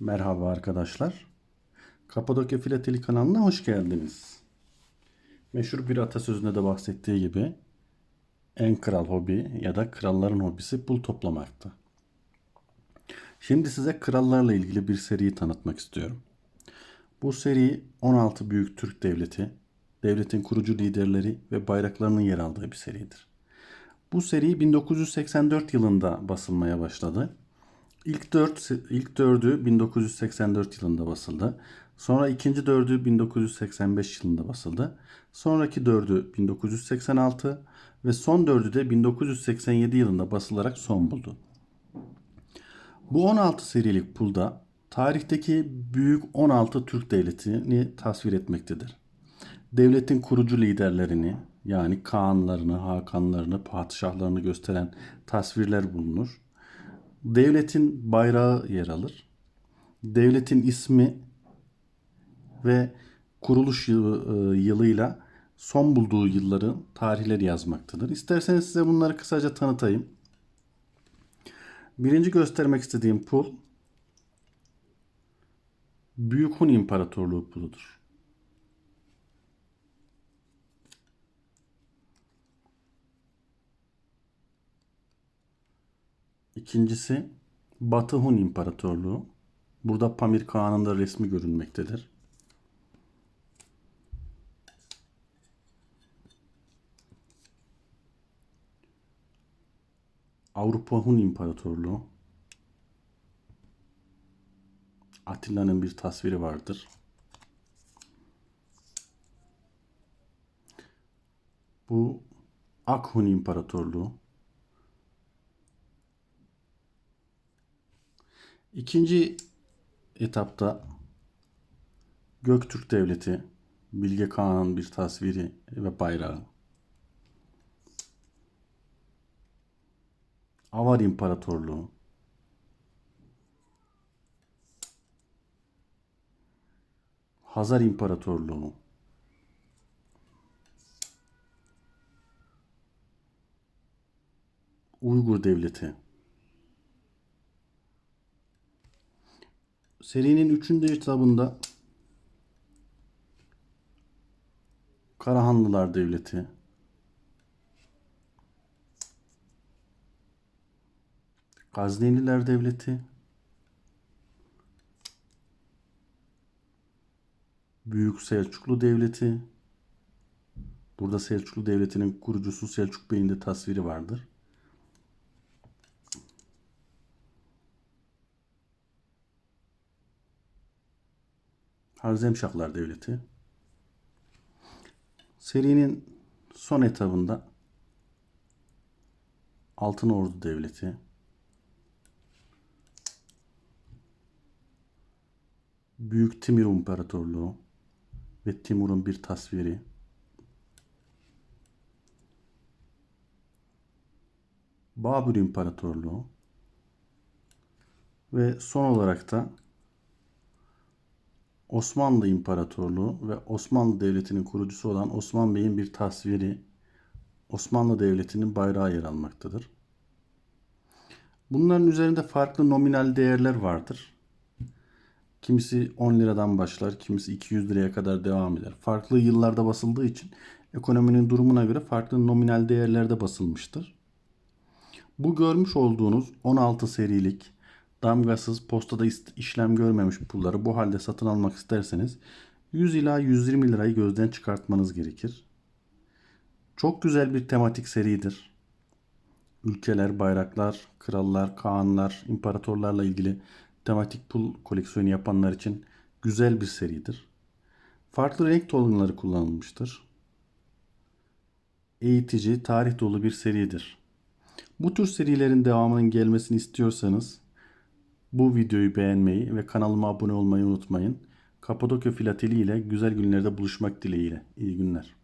Merhaba arkadaşlar. Kapadokya Filateli kanalına hoş geldiniz. Meşhur bir atasözünde de bahsettiği gibi en kral hobi ya da kralların hobisi pul toplamaktı. Şimdi size krallarla ilgili bir seriyi tanıtmak istiyorum. Bu seri 16 büyük Türk devleti, devletin kurucu liderleri ve bayraklarının yer aldığı bir seridir. Bu seri 1984 yılında basılmaya başladı. İlk dört, ilk dördü 1984 yılında basıldı. Sonra ikinci dördü 1985 yılında basıldı. Sonraki dördü 1986 ve son dördü de 1987 yılında basılarak son buldu. Bu 16 serilik pulda tarihteki büyük 16 Türk devletini tasvir etmektedir. Devletin kurucu liderlerini yani Kaanlarını, Hakanlarını, padişahlarını gösteren tasvirler bulunur. Devletin bayrağı yer alır. Devletin ismi ve kuruluş e, yılıyla son bulduğu yılların tarihleri yazmaktadır. İsterseniz size bunları kısaca tanıtayım. Birinci göstermek istediğim pul Büyük Hun İmparatorluğu puludur. İkincisi Batı Hun İmparatorluğu. Burada Pamir Kağan'ın da resmi görünmektedir. Avrupa Hun İmparatorluğu. Atilla'nın bir tasviri vardır. Bu Akhun İmparatorluğu. İkinci etapta Göktürk Devleti, Bilge Kağan'ın bir tasviri ve bayrağı. Avar İmparatorluğu. Hazar İmparatorluğu. Uygur Devleti. Serinin üçüncü kitabında Karahanlılar Devleti, Gazneliler Devleti, Büyük Selçuklu Devleti, burada Selçuklu Devleti'nin kurucusu Selçuk Bey'in de tasviri vardır. Harzemşahlar Devleti. Serinin son etabında Altın Ordu Devleti. Büyük Timur İmparatorluğu ve Timur'un bir tasviri. Babür İmparatorluğu ve son olarak da Osmanlı İmparatorluğu ve Osmanlı Devleti'nin kurucusu olan Osman Bey'in bir tasviri Osmanlı Devleti'nin bayrağı yer almaktadır. Bunların üzerinde farklı nominal değerler vardır. Kimisi 10 liradan başlar, kimisi 200 liraya kadar devam eder. Farklı yıllarda basıldığı için ekonominin durumuna göre farklı nominal değerlerde basılmıştır. Bu görmüş olduğunuz 16 serilik damgasız postada işlem görmemiş pulları bu halde satın almak isterseniz 100 ila 120 lirayı gözden çıkartmanız gerekir. Çok güzel bir tematik seridir. Ülkeler, bayraklar, krallar, kağanlar, imparatorlarla ilgili tematik pul koleksiyonu yapanlar için güzel bir seridir. Farklı renk tonları kullanılmıştır. Eğitici, tarih dolu bir seridir. Bu tür serilerin devamının gelmesini istiyorsanız bu videoyu beğenmeyi ve kanalıma abone olmayı unutmayın. Kapadokya Filateli ile güzel günlerde buluşmak dileğiyle. İyi günler.